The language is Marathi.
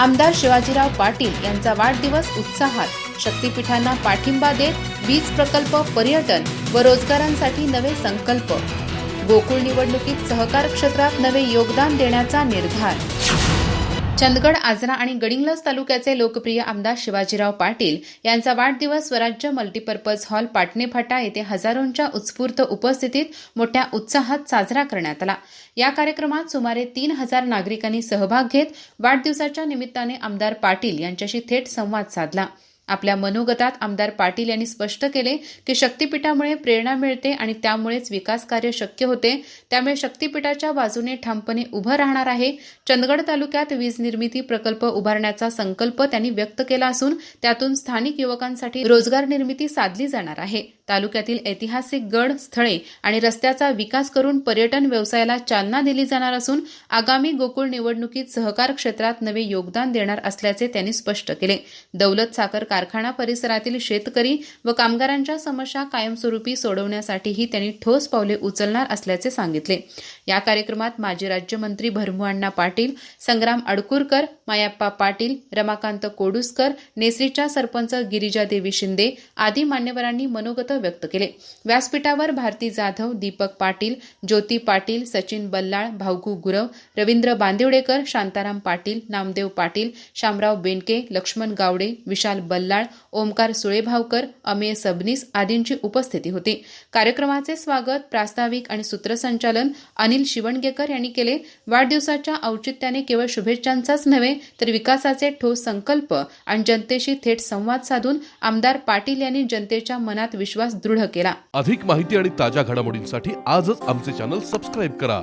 आमदार शिवाजीराव पाटील यांचा वाढदिवस उत्साहात. शक्तीपीठांना पाठिंबा देत वीज प्रकल्प पर्यटन व रोजगारांसाठी नवे संकल्प. गोकुळ निवडणुकीत सहकार क्षेत्रात नवे योगदान देण्याचा निर्धार. चंदगड आजरा आणि गडिंग्लज तालुक्याचे लोकप्रिय आमदार शिवाजीराव पाटील यांचा वाढदिवस स्वराज्य मल्टीपर्पज हॉल पाटणेफाटा येथे हजारोंच्या उत्स्फूर्त उपस्थितीत मोठ्या उत्साहात साजरा करण्यात आला. या कार्यक्रमात सुमारे तीन हजार नागरिकांनी सहभाग घेत वाढदिवसाच्या निमित्ताने आमदार पाटील यांच्याशी थेट संवाद साधला. आपल्या मनोगतात आमदार पाटील यांनी स्पष्ट केले की शक्तीपीठामुळे प्रेरणा मिळते आणि त्यामुळेच विकास कार्य शक्य होते. त्यामुळे शक्तीपीठाच्या बाजूने ठामपणे उभं राहणार आहे. चंदगड तालुक्यात वीज निर्मिती प्रकल्प उभारण्याचा संकल्प त्यांनी व्यक्त केला असून त्यातून स्थानिक युवकांसाठी रोजगार निर्मिती साधली जाणार आहे. तालुक्यातील ऐतिहासिक गड स्थळे आणि रस्त्याचा विकास करून पर्यटन व्यवसायाला चालना दिली जाणार असून आगामी गोकुळ निवडणुकीत सहकार क्षेत्रात नवे योगदान देणार असल्याचे त्यांनी स्पष्ट केले. दौलत साखर कारखाना परिसरातील शेतकरी व कामगारांच्या समस्या कायमस्वरूपी सोडवण्यासाठीही त्यांनी ठोस पावले उचलणार असल्याचे सांगितले. या कार्यक्रमात माजी राज्यमंत्री भरमुअण्णा पाटील संग्राम अडकुरकर मायाप्पा पाटील रमाकांत कोडुसकर नेसरीच्या सरपंच गिरिजादेवी शिंदे आदी मान्यवरांनी मनोगत व्यक्त केले. व्यासपीठावर भारती जाधव दीपक पाटील ज्योती पाटील सचिन बल्लाळ भाऊकू गुरव रवींद्र बांदिवडेकर शांताराम पाटील नामदेव पाटील शामराव बेंडके लक्ष्मण गावडे विशाल बल्लाळ ओमकार सुळेभावकर अमेय सबनीस आदींची उपस्थिती होती. कार्यक्रमाचे स्वागत प्रास्ताविक आणि सूत्रसंचालन अनिल शिवणगेकर यांनी केले. वाढदिवसाच्या औचित्याने केवळ शुभेच्छांचाच नव्हे तर विकासाचे ठोस संकल्प आणि जनतेशी थेट संवाद साधून आमदार पाटील यांनी जनतेच्या मनात विश्वास दृढ केला. अधिक माहिती आणि ताज्या घडामोडींसाठी आजच आमचे चॅनल सबस्क्राईब करा.